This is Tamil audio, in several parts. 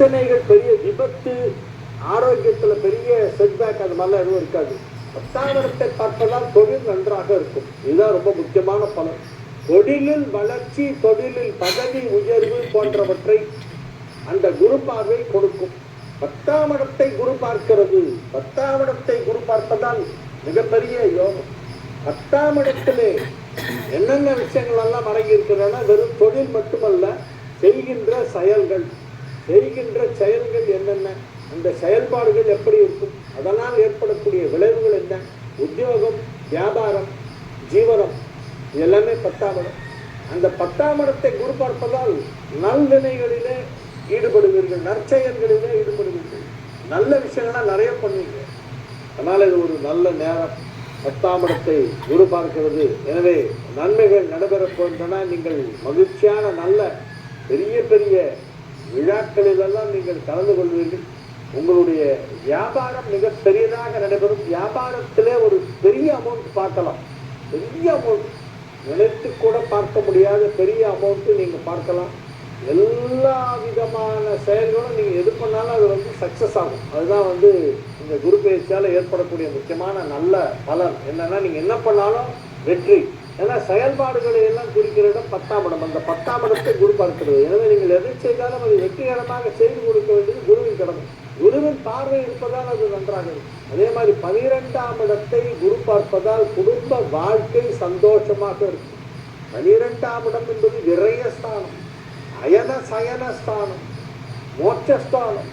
பிரச்சனைகள் பெரிய விபத்து ஆரோக்கியத்துல பெரிய செட்பேக் அந்த மாதிரிலாம் எதுவும் இருக்காது. பத்தாவரத்தை பார்ப்பதால் தொழில் நன்றாக இருக்கும். இதுதான் ரொம்ப முக்கியமான பலன். தொழிலில் வளர்ச்சி தொழிலில் பதவி உயர்வு போன்றவற்றை அந்த குரு பார்வை கொடுக்கும். பத்தாம் இடத்தை குரு பார்க்கிறது. பத்தாம் இடத்தை குரு பார்ப்பதால் மிகப்பெரிய யோகம். பத்தாம் இடத்திலே என்னென்ன விஷயங்கள் எல்லாம் அடங்கி இருக்கிறதுனா வெறும் தொழில் மட்டுமல்ல செய்கின்ற செயல்கள். தெரிகின்ற செயல்கள் என்னென்ன அந்த செயல்பாடுகள் எப்படி இருக்கும் அதனால் ஏற்படக்கூடிய விளைவுகள் என்ன உத்தியோகம் வியாபாரம் ஜீவனம் எல்லாமே பத்தாமடம் அந்த பத்தாம் இடத்தை குரு பார்ப்பதால் நல்வினைகளிலே ஈடுபடுவீர்கள் நற்செயல்களிலே ஈடுபடுவீர்கள். நல்ல விஷயங்கள்லாம் நிறைய பண்ணுவீங்க. அதனால் இது ஒரு நல்ல நேரம். பத்தாம் இடத்தை குரு பார்க்கிறது. எனவே நன்மைகள் நடைபெறப் போகின்றன. நீங்கள் மகிழ்ச்சியான நல்ல பெரிய பெரிய விழாக்களிலெல்லாம் நீங்கள் கலந்து கொள்வீர்கள். உங்களுடைய வியாபாரம் மிக பெரியதாக நடைபெறும். வியாபாரத்திலே ஒரு பெரிய அமௌண்ட் பார்க்கலாம். பெரிய அமௌண்ட் நினைத்து கூட பார்க்க முடியாத பெரிய அமௌண்ட்டு நீங்கள் பார்க்கலாம். எல்லா விதமான செயல்களும் நீங்கள் எது பண்ணாலும் அது வந்து சக்ஸஸ் ஆகும். அதுதான் வந்து இந்த குரு பயிற்சியால் ஏற்படக்கூடிய முக்கியமான நல்ல பலன். என்னன்னா நீங்கள் என்ன பண்ணாலும் வெற்றி. ஏன்னா செயல்பாடுகளை எல்லாம் குறிக்கிற இடம் பத்தாம் இடம். அந்த பத்தாம் இடத்தை குரு பார்க்கிறது எனவே நீங்கள் எதை செய்தாலும் அது வெற்றிகரமாக செய்து கொடுக்க வேண்டியது குருவின் கடமை. குருவின் பார்வை இருப்பதால் அது நன்றாக இருக்கும். அதே மாதிரி பனிரெண்டாம் இடத்தை குரு பார்ப்பதால் குடும்ப வாழ்க்கை சந்தோஷமாக இருக்கும். பனிரெண்டாம் இடம் என்பது விரயஸ்தானம் அயன சயன ஸ்தானம் மோட்சஸ்தானம்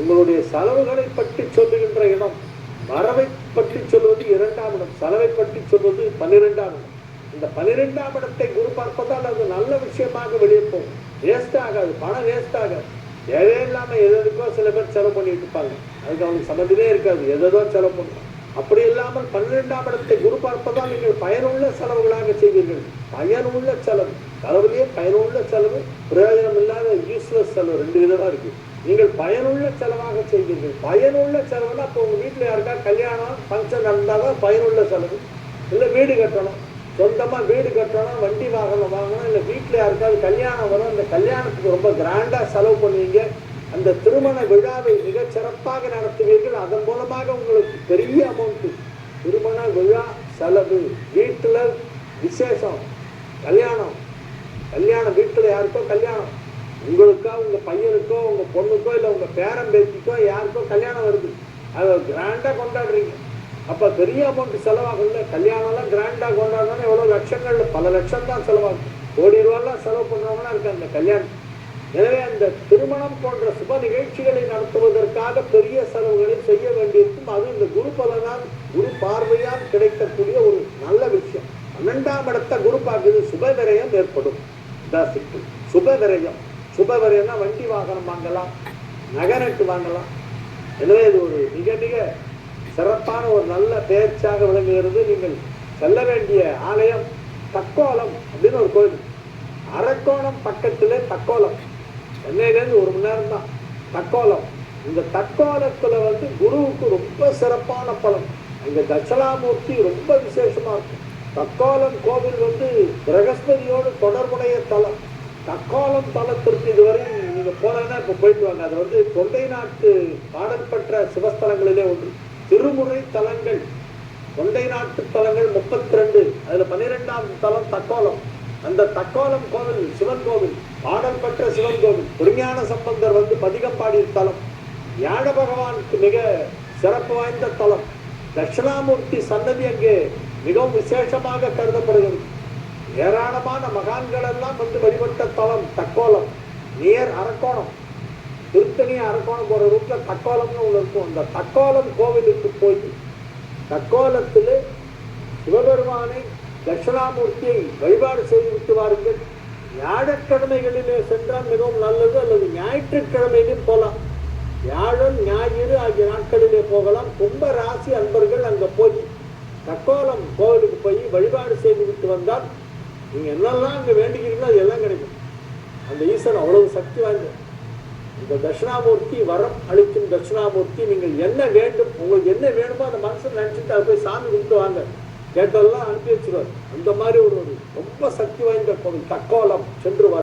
உங்களுடைய செலவுகளை பற்றி சொல்லுகின்ற இடம் வரவை பற்றி சொல்வது இரண்டாம் இடம் செலவை பற்றி சொல்வது பன்னிரெண்டாம் இடம். இந்த பன்னிரெண்டாம் இடத்தை குரு பார்ப்பதால் அது நல்ல விஷயமாக வெளியே போகும். வேஸ்ட் ஆகாது பணம் வேஸ்ட் ஆகாது. தேவையில்லாம எதுக்கோ சில பேர் செலவு பண்ணிட்டு இருப்பாங்க. அதுக்கு அவங்களுக்கு சம்மந்தமே இருக்காது எதோ செலவு பண்ணுவோம் அப்படி இல்லாமல் பன்னிரெண்டாம் இடத்தை குரு பார்ப்பதால் நீங்கள் பயனுள்ள செலவுகளாக செய்வீர்கள். பயனுள்ள செலவு செலவுலேயே பயனுள்ள செலவு பிரயோஜனம் இல்லாத யூஸ்லெஸ் செலவு ரெண்டு விதமாக இருக்குது நீங்கள் பயனுள்ள செலவாக செய்வீர்கள். பயனுள்ள செலவுனா இப்போ உங்கள் வீட்டில் யாருக்கா கல்யாணம் ஃபங்க்ஷன் நடந்தால் தான் பயனுள்ள செலவு. இல்லை வீடு கட்டணும். சொந்தமாக வீடு கட்டணும் வண்டி வாகனம் வாங்கணும் இல்லை வீட்டில் யாருக்காவது கல்யாணம் வரும் அந்த கல்யாணத்துக்கு ரொம்ப கிராண்டாக செலவு பண்ணுவீங்க. அந்த திருமண விழாவை மிகச் சிறப்பாக நடத்துவீர்கள். அதன் மூலமாக உங்களுக்கு பெரிய அமௌண்ட்டு திருமண விழா செலவு. வீட்டில் விசேஷம் கல்யாணம். கல்யாணம் வீட்டில் யாருக்கோ கல்யாணம். உங்களுக்கோ உங்கள் பையனுக்கோ உங்கள் பொண்ணுக்கோ இல்லை உங்கள் பேரன் பேத்திக்கோ யாருக்கோ கல்யாணம் வருது. அதை கிராண்டாக கொண்டாடுறீங்க. அப்போ பெரிய அமௌண்ட் செலவாகல கல்யாணம்லாம் கிராண்டாக கொண்டாடணும் எவ்வளோ லட்சங்கள்? பல லட்சம் தான் செலவாகும். கோடி ரூபாலாம் செலவு பண்ணுறவங்களாம் இருக்கு அந்த கல்யாணம். எனவே அந்த திருமணம் போன்ற சுப நிகழ்ச்சிகளை நடத்துவதற்காக பெரிய செலவுகளை செய்ய வேண்டியிருக்கும். அது இந்த குரு பலனால் குரு பார்வையால் கிடைக்கக்கூடிய ஒரு நல்ல விஷயம். பன்னெண்டாம் இடத்த குரு பார்க்குது. சுப விரயம் ஏற்படும். இதான் சுப விரயம். சுப விரயம்னா வண்டி வாகனம் வாங்கலாம். நகரட்டு வாங்கலாம். எனவே இது ஒரு மிக மிக சிறப்பான ஒரு நல்ல பேச்சாக விளங்குகிறது. நீங்கள் செல்ல வேண்டிய ஆலயம் தக்கோலம் அப்படின்னு ஒரு கோயில். அரக்கோணம் பக்கத்திலே தக்கோலம். சென்னையிலேருந்து ஒரு மணி நேரம் தான். தக்கோலம். இந்த தக்கோலத்துல வந்து குருவுக்கு ரொம்ப சிறப்பான பலம். இந்த தட்சணாமூர்த்தி ரொம்ப விசேஷமா இருக்கும் தக்கோலம் கோவில் வந்து பிரகஸ்பதியோடு தொடர்புடைய தலம். தக்கோலம் தலத்திற்கு இதுவரை நீங்கள் போனா இப்போ போயிட்டு வாங்க. அது வந்து தொண்டை நாட்டு பாடல் பெற்ற சிவஸ்தலங்களிலே ஒன்று. திருமுறை தலங்கள் தொண்டை நாட்டு தலங்கள் முப்பத்தி ரெண்டு அதுல பன்னிரெண்டாம் தலம் தக்கோலம். அந்த தக்கோலம் கோவில் சிவன் கோவில் பாடல் பெற்ற சிவன் கோவில் திருஞான சம்பந்தர் வந்து பதிகம் பாடிய தலம் ஞான பகவானுக்கு மிக சிறப்பு வாய்ந்த தலம். தட்சிணாமூர்த்தி சன்னதி அங்கே மிகவும் விசேஷமாக கருதப்படுகிறது. ஏராளமான மகான்கள் எல்லாம் வந்து வழிபட்ட தலம் தக்கோலம் நியர் அரக்கோணம். திருத்தணி அரக்கோணம் போகிற ரூட்ல தக்கோலம்னு ஒன்று இருக்கும். அந்த தக்கோலம் கோவிலுக்கு போய் தக்கோலத்தில் சிவபெருமானை தட்சிணாமூர்த்தியை வழிபாடு செய்து விட்டு வாருங்கள். வியாழக்கிழமைகளிலே சென்றால் மிகவும் நல்லது அல்லது ஞாயிற்றுக்கிழமையிலும் போகலாம் வியாழன் ஞாயிறு ஆகிய நாட்களிலே போகலாம். கும்ப ராசி அன்பர்கள் அங்கே போய் தக்கோலம் கோவிலுக்கு போய் வழிபாடு செய்து விட்டு வந்தால் நீங்கள் என்னெல்லாம் அங்கே வேண்டிக்கிறீங்களோ அது எல்லாம் கிடைக்கும். அந்த ஈஸ்வரன் அவ்வளவு சக்தி வாய்ந்தது இந்த தட்சிணாமூர்த்தி வரம் அளிக்கும் தட்சிணாமூர்த்தி நீங்கள் என்ன வேண்டும் உங்களுக்கு என்ன வேணுமோ அந்த மனசில் நினச்சிட்டு அதை போய் சாமி கும்பிட்டு வாங்க. கேட்டதெல்லாம் அனுப்பி வச்சிருவார். அந்த மாதிரி ஒரு ஒரு ரொம்ப சக்தி வாய்ந்த கோவில் தக்கோலம் சென்று வர